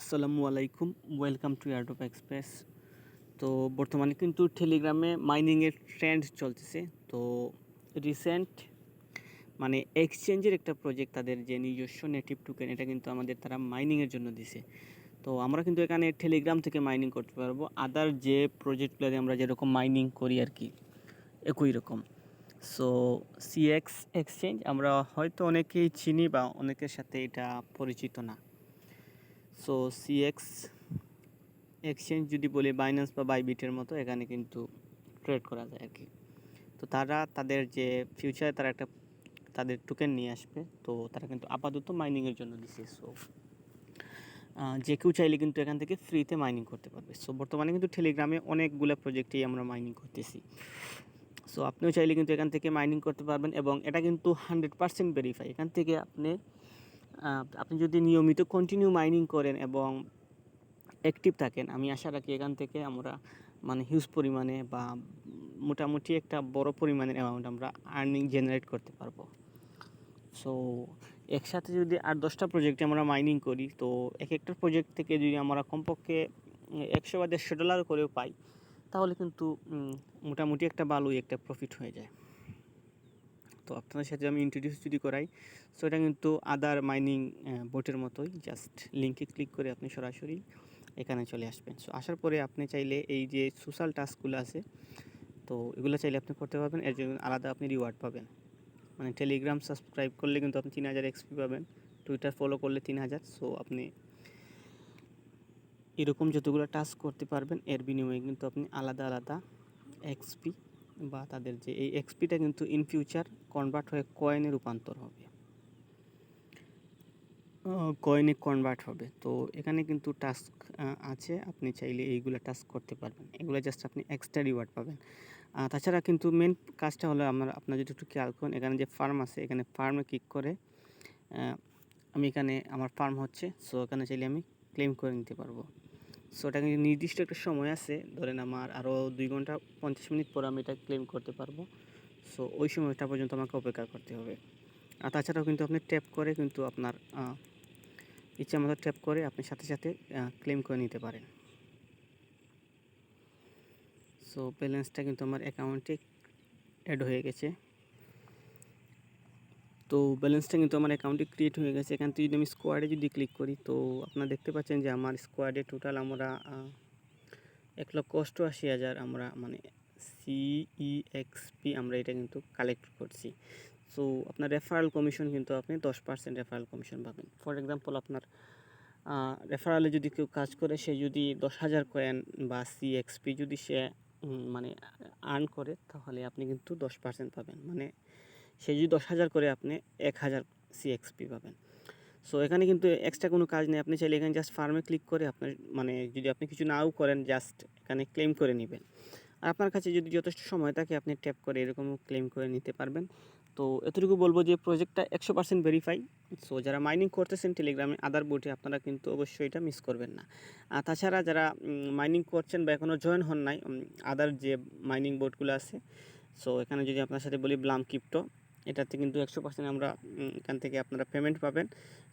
আসসালামু আলাইকুম, welcome to ইয়ারডপ express. তো বর্তমানে কিন্তু টেলিগ্রামে মাইনিংয়ের ট্রেন্ড চলতেছে। তো রিসেন্ট মানে এক্সচেঞ্জের একটা প্রজেক্ট তাদের যে নিজস্ব নেটিভ টুকেন, এটা কিন্তু আমাদের তারা মাইনিংয়ের জন্য দিছে। তো আমরা কিন্তু এখানে টেলিগ্রাম থেকে মাইনিং করতে পারব। আদার যে প্রজেক্টগুলোতে আমরা যেরকম মাইনিং করি আর কি, একই রকম। সো সিএক্স এক্সচেঞ্জ আমরা হয়তো অনেকেই চিনি বা অনেকের সাথে এটা পরিচিত না। সো সিএক্স এক্সচেঞ্জ যদি বলি বাইন্যান্স বা বাইবিটের মতো, এখানে কিন্তু ট্রেড করা যায় আর কি তো তারা তাদের যে ফিউচারে তারা একটা তাদের টোকেন নিয়ে আসবে। তো তারা কিন্তু আপাতত মাইনিংয়ের জন্য দিছে। সো যে কেউ চাইলে কিন্তু এখান থেকে ফ্রিতে মাইনিং করতে পারবে। সো বর্তমানে কিন্তু টেলিগ্রামে অনেকগুলো প্রজেক্টেই আমরা মাইনিং করতেছি। সো আপনিও চাইলে কিন্তু এখান থেকে মাইনিং করতে পারবেন এবং এটা কিন্তু হান্ড্রেড পারসেন্ট ভেরিফাই এখান থেকে আপনি আপনি যদি নিয়মিত কন্টিনিউ মাইনিং করেন এবং অ্যাক্টিভ থাকেন, আমি আশা রাখি এখান থেকে আমরা মানে হিউজ পরিমাণে বা মোটামুটি একটা বড় পরিমাণের অ্যামাউন্ট আমরা আর্নিং জেনারেট করতে পারব। সো একসাথে যদি আট দশটা প্রজেক্টে আমরা মাইনিং করি, তো এক একটা প্রজেক্ট থেকে যদি আমরা কমপক্ষে একশো বা দেড়শো ডলার করেও পাই, তাহলে কিন্তু মোটামুটি একটা ভালোই একটা প্রফিট হয়ে যায়। তো আপনাদের সাথে আমি ইন্ট্রোডিউস যদি করাই সো এটা কিন্তু আদার মাইনিং বোটের মতোই জাস্ট লিঙ্কে ক্লিক করে আপনি সরাসরি এখানে চলে আসবেন। সো আসার পরে আপনি চাইলে এই যে সোশ্যাল টাস্কগুলো আছে, তো এগুলো চাইলে আপনি করতে পারবেন। এর জন্য আলাদা আপনি রিওয়ার্ড পাবেন। মানে টেলিগ্রাম সাবস্ক্রাইব করলে কিন্তু আপনি তিন হাজার এক্সপি পাবেন টুইটার ফলো করলে তিন হাজার সো আপনি এরকম যতগুলো টাস্ক করতে পারবেন, এর বিনিময়ে কিন্তু আপনি আলাদা আলাদা এক্সপি বা তাদের যে এই এক্সপিটা কিন্তু ইন ফিউচার কনভার্ট হয়ে কয়েনে রূপান্তর হবে। কয়েনে কনভার্ট হবে। তো এখানে কিন্তু টাস্ক আছে। আপনি চাইলে এইগুলো টাস্ক করতে পারবেন। এগুলো জাস্ট আপনি এক্সট্রা রিওয়ার্ড পাবেন। তাছাড়া কিন্তু মেন কাজটা হলো আমার, আপনার যদি একটু খেয়াল করেন, এখানে যে ফার্ম আছে, এখানে ফার্মে ক্লিক করে আমি এখানে, আমার ফার্ম হচ্ছে। সো এখানে চাইলে আমি ক্লেম করে নিতে পারব। সো এটা কিন্তু নির্দিষ্ট একটা সময় আছে। ধরেন আমার আরও দুই ঘণ্টা পঞ্চাশ মিনিট পর আমি এটা ক্লেম করতে পারব। সো ওই সময়টা পর্যন্ত আমাকে অপেক্ষা করতে হবে। আর তাছাড়াও কিন্তু আপনি ট্যাপ করে কিন্তু আপনার ইচ্ছা মতো ট্যাপ করে আপনি সাথে সাথে ক্লেম করে নিতে পারেন। সো ব্যালেন্সটা কিন্তু আমার অ্যাকাউন্টে অ্যাড হয়ে গেছে। তো ব্যালেন্সটা কিন্তু আমার অ্যাকাউন্টে ক্রিয়েট হয়ে গেছে। এখান থেকে যদি আমি স্কোয়াডে যদি ক্লিক করি, তো আপনারা দেখতে পাচ্ছেন যে আমার স্কোয়াডে টোটাল আমরা এক লক্ষ অষ্টআশি হাজার আমরা মানে সিইএক্সপি আমরা এটা কিন্তু কালেক্ট করছি। সো আপনার রেফারেল কমিশন কিন্তু আপনি দশ পার্সেন্ট রেফারেল কমিশন পাবেন। ফর এক্সাম্পল আপনার রেফারেলে যদি কেউ কাজ করে, সে যদি দশ হাজার কয়েন বা সি সিএক্সপি যদি সে মানে আর্ন করে, তাহলে আপনি কিন্তু দশ পার্সেন্ট পাবেন। মানে সে যদি দশ হাজার করে আপনি এক হাজার সিএক্সপি পাবেন। সো এখানে কিন্তু এক্সট্রা কোনো কাজ নেই। আপনি চাইলে এখানে জাস্ট ফার্মে ক্লিক করে আপনার মানে যদি আপনি কিছু নাও করেন জাস্ট এখানে ক্লেম করে নেবেন। আর আপনার কাছে যদি যথেষ্ট সময় থাকে, আপনি ট্যাপ করে এরকম ক্লেম করে নিতে পারবেন। তো, এতটুকু বলব যে প্রজেক্টটা একশো পার্সেন্ট ভেরিফাই সো যারা মাইনিং করতেছেন টেলিগ্রামে আদার বোর্ডে আপনারা কিন্তু অবশ্যই এটা মিস করবেন না। আর তাছাড়া যারা মাইনিং করছেন বা এখনও জয়েন হন নাই আদার যে মাইনিং বোর্ডগুলো আছে সো এখানে যদি আপনার সাথে বলি ব্লাম কিপ্টো এটাতে কিন্তু একশো পার্সেন্ট আমরা এখান থেকে আপনারা পেমেন্ট পাবেন।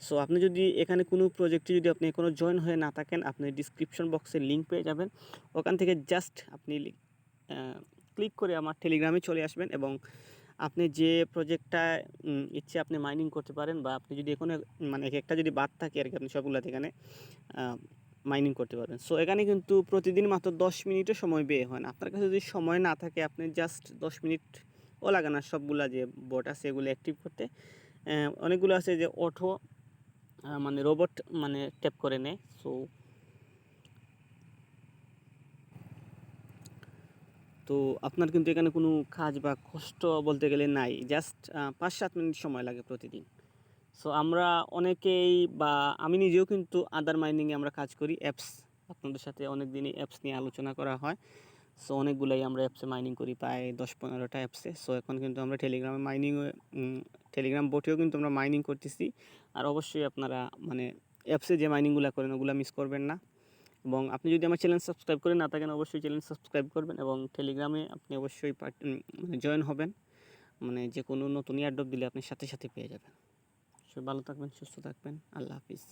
সো আপনি যদি এখানে কোনো প্রজেক্টে যদি আপনি কোনো জয়েন হয়ে না থাকেন, আপনি ডিসক্রিপশন বক্সে লিঙ্ক পেয়ে যাবেন। ওখান থেকে জাস্ট আপনি ক্লিক করে আমার টেলিগ্রামে চলে আসবেন এবং আপনি যে প্রজেক্টটা ইচ্ছে আপনি মাইনিং করতে পারেন বা আপনি যদি এখানে মানে এক, একটা যদি বাদ থাকে আর কি আপনি সবগুলোতে এখানে মাইনিং করতে পারবেন। সো এখানে কিন্তু প্রতিদিন মাত্র দশ মিনিটও সময় বের হয় না। আপনার কাছে যদি সময় না থাকে, আপনি জাস্ট দশ মিনিট ও লাগে না সবগুলা যে বোট আছে এগুলো অ্যাক্টিভ করতে। অনেকগুলো আছে যে অটো মানে রোবট মানে ট্যাপ করে নেয় সো তো আপনার কিন্তু এখানে কোনো কাজ বা কষ্ট বলতে গেলে নাই জাস্ট পাঁচ সাত মিনিট সময় লাগে প্রতিদিন। সো আমরা অনেকেই বা আমি নিজেও কিন্তু আদার মাইনিংয়ে আমরা কাজ করি অ্যাপস আপনাদের সাথে অনেক দিনই অ্যাপস নিয়ে আলোচনা করা হয়। সো অনেকগুলোই আমরা অ্যাপসে মাইনিং করি, প্রায় দশ পনেরোটা অ্যাপসে সো এখন কিন্তু আমরা টেলিগ্রামে মাইনিং টেলিগ্রাম বোটেও কিন্তু আমরা মাইনিং করতেছি। আর অবশ্যই আপনারা মানে অ্যাপসে যে মাইনিংগুলো করেন, ওগুলো মিস করবেন না। এবং আপনি যদি আমার চ্যানেল সাবস্ক্রাইব করে না থাকেন, অবশ্যই চ্যানেল সাবস্ক্রাইব করবেন এবং টেলিগ্রামে আপনি অবশ্যই মানে জয়েন হবেন। মানে যে কোনো নতুন ইয়ারডপ দিলে আপনি সাথে সাথে পেয়ে যাবেন। সবাই ভালো থাকবেন, সুস্থ থাকবেন। আল্লাহ হাফিজ।